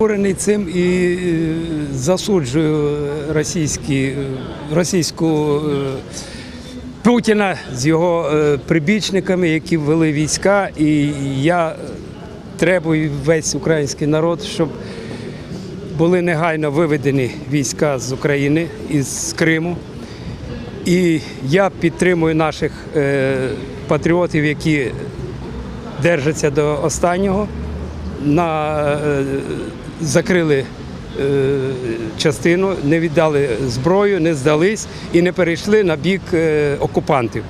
Обурений цим і е, засуджую російські, е, російську е, Путіна з його прибічниками, які ввели війська. І я требую весь український народ, щоб були негайно виведені війська з України із Криму. І я підтримую наших патріотів, які держаться до останнього. На, е, закрили е, частину, не віддали зброю, не здались і не перейшли на бік е, окупантів.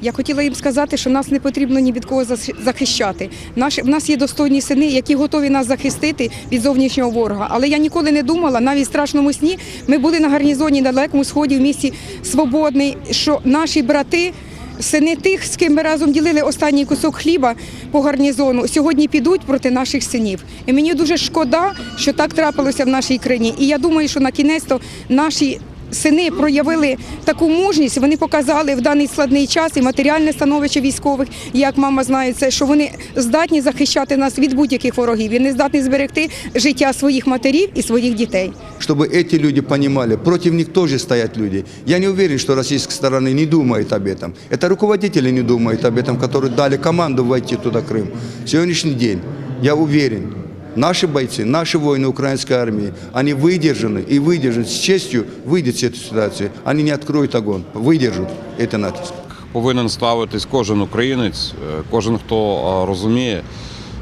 Я хотіла їм сказати, що нас не потрібно ні від кого захищати. Наші, в нас є достойні сини, які готові нас захистити від зовнішнього ворога. Але я ніколи не думала, навіть в страшному сні, ми були на гарнізоні на далекому сході в місті Свободний, що наші брати. Сини тих, з ким ми разом ділили останній кусок хліба по гарнізону, сьогодні підуть проти наших синів. І мені дуже шкода, що так трапилося в нашій країні. І я думаю, що на кінець то наші сини проявили таку мужність. Вони показали в даний складний час і матеріальне становище військових, як мама знає це, що вони здатні захищати нас від будь-яких ворогів. Вони здатні зберегти життя своїх матерів і своїх дітей. чтобы эти люди понимали, против них тоже стоят люди. Я не уверен, что российская сторона не думает об этом. Это руководители не думают об этом, которые дали команду войти туда Крым. Сегодняшний день, я уверен, наши бойцы, наши воины украинской армии, они выдержаны и выдержат с честью, выйдут с этой ситуации. Они не откроют огонь, выдержат это натиск. повинен ставитись кожен українець, е, кожен, хто е, розуміє,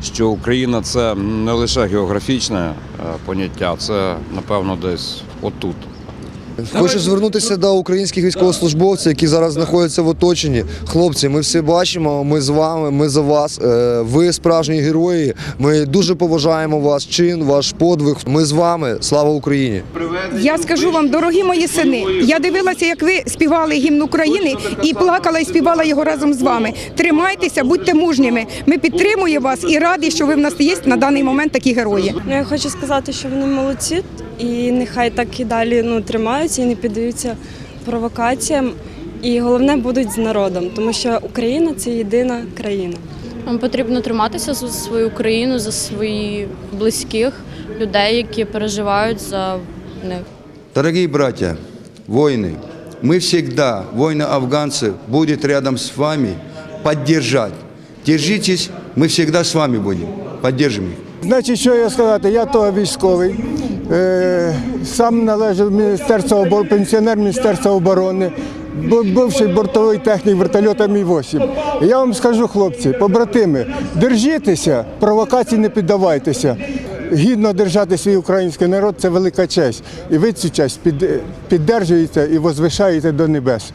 що Україна це не лише географічне е, поняття, це напевно десь отут. Хочу звернутися до українських військовослужбовців, які зараз знаходяться в оточенні. Хлопці, ми всі бачимо, ми з вами, ми за вас. Е, Ви справжні герої. Ми дуже поважаємо ваш чин, ваш подвиг. Ми з вами. Слава Україні! Я скажу вам, дорогі мої сини, я дивилася, як ви співали гімн України і плакала і співала його разом з вами. Тримайтеся, будьте мужніми. Ми підтримуємо вас і раді, що ви в нас є на даний момент такі герої. Ну, я хочу сказати, що вони молодці, і нехай так і далі ну, тримаються і не піддаються провокаціям. І головне будуть з народом, тому що Україна це єдина країна. Нам потрібно триматися за свою країну, за своїх близьких людей, які переживають за них. Дорогие братья, воины, мы всегда, воины-афганцы, будет рядом с вами поддержать. Держитесь, мы всегда с вами будем. Поддержим их. Значить, що я сказати, я того військовий, е, сам належав Міністерства оборони, пенсіонер Міністерства оборони, бу- бувший бортовий технік вертольота Мі-8. Я вам скажу, хлопці, побратими, держітеся, провокацій не піддавайтеся. Гідно держати свій український народ це велика честь. І ви цю честь піддержуєте і возвишаєте до небес.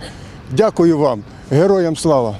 Дякую вам, героям слава!